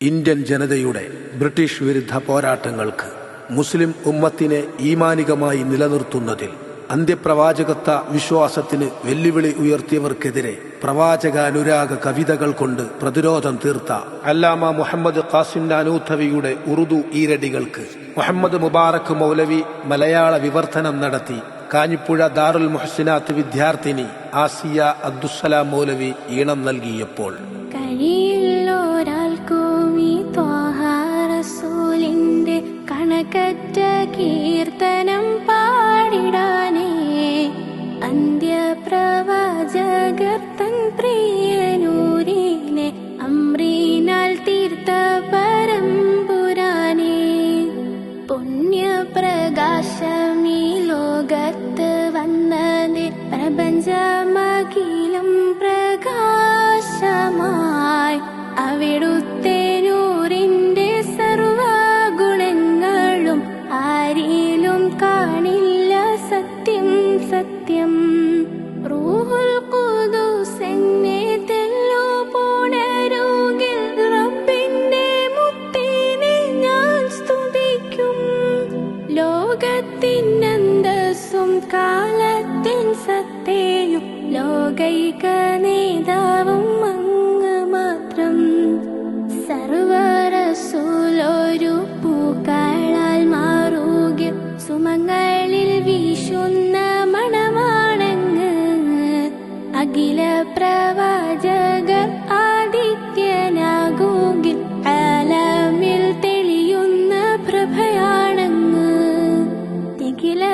Indian ജനതയുടെ British വിരുദ്ധ പോരാട്ടങ്ങൾക്ക് മുസ്ലിം ഉമ്മത്തിനെ ഈമാനികമായി നിലനിർത്തുന്നതിൽ അന്ത്യപ്രവാചകത്വ വിശ്വാസത്തിന് വെല്ലുവിളി ഉയർത്തിയവർക്കെതിരെ പ്രവാചകാനുരാഗ കവിതകൾ കൊണ്ട് പ്രതിരോധം തീർത്ത അല്ലാമ മുഹമ്മദ് ഖാസിം നാനൂത്തവിയുടെ ഉറുദു ഈരടികൾക്ക് മുഹമ്മദ് മുബാറക് മൗലവി മലയാള വിവർത്തനം നടത്തി കാഞ്ഞിപ്പുഴ ദാറുൽ മുഹസിനാത്ത് വിദ്യാർത്ഥിനി ആസിയ അബ്ദുസലാം മൗലവി ഈണം നൽകിയപ്പോൾ. കഴിയില്ലൊരാൾക്കും കണക്കറ്റ കീർത്തനം പാടിടാനേ. അന്ത്യപ്രവാചകർത്തൻ പ്രിയനൂരിനെ അമ്രീനാൽ തീർത്ത പരമ്പുരാനേ. പുണ്യപ്രകാശം ഈ ലോകത്ത് വന്നത് പ്രപഞ്ചമകിലും പ്രകാശമായി. അവിടുത്തെ കാണില്ല സത്യം സത്യം. റൂഹുൽ ഞാൻ സ്തുതിക്കും. ലോകത്തിനന്തസ്സും കാലത്തിൻ സത്തയും ലോകൈക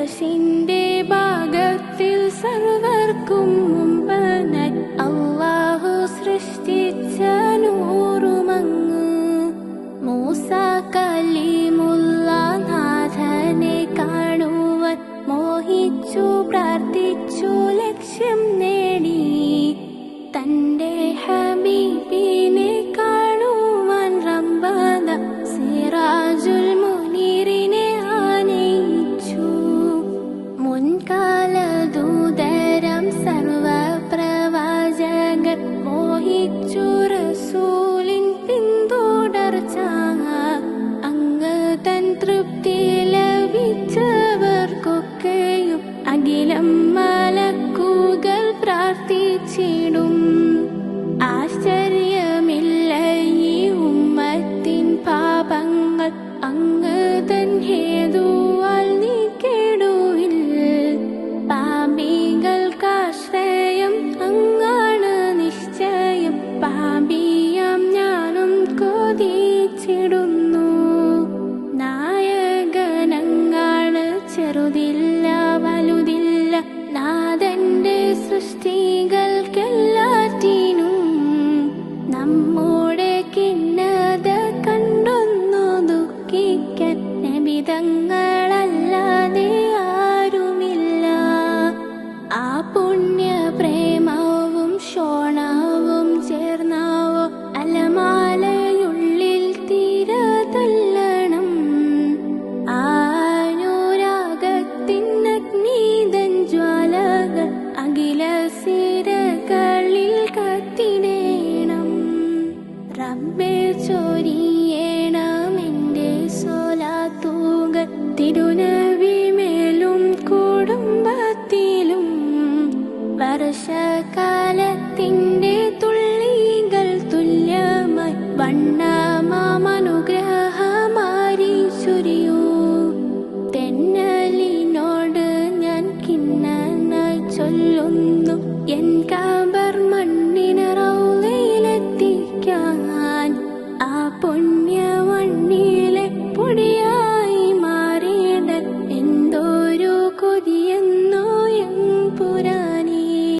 അറസിന്റെ ഭാഗത്തിൽ സർവർക്കും മുമ്പനായി അള്ളാഹു സൃഷ്ടിച്ച നൂറുമങ്ങ്. മൂസ കലീമുള്ള നാഥനെ കാണുവാൻ മോഹിച്ചു പ്രാർത്ഥിച്ചു ലക്ഷ്യം മോഹിച്ചു വർഷകാലത്തിന്റെ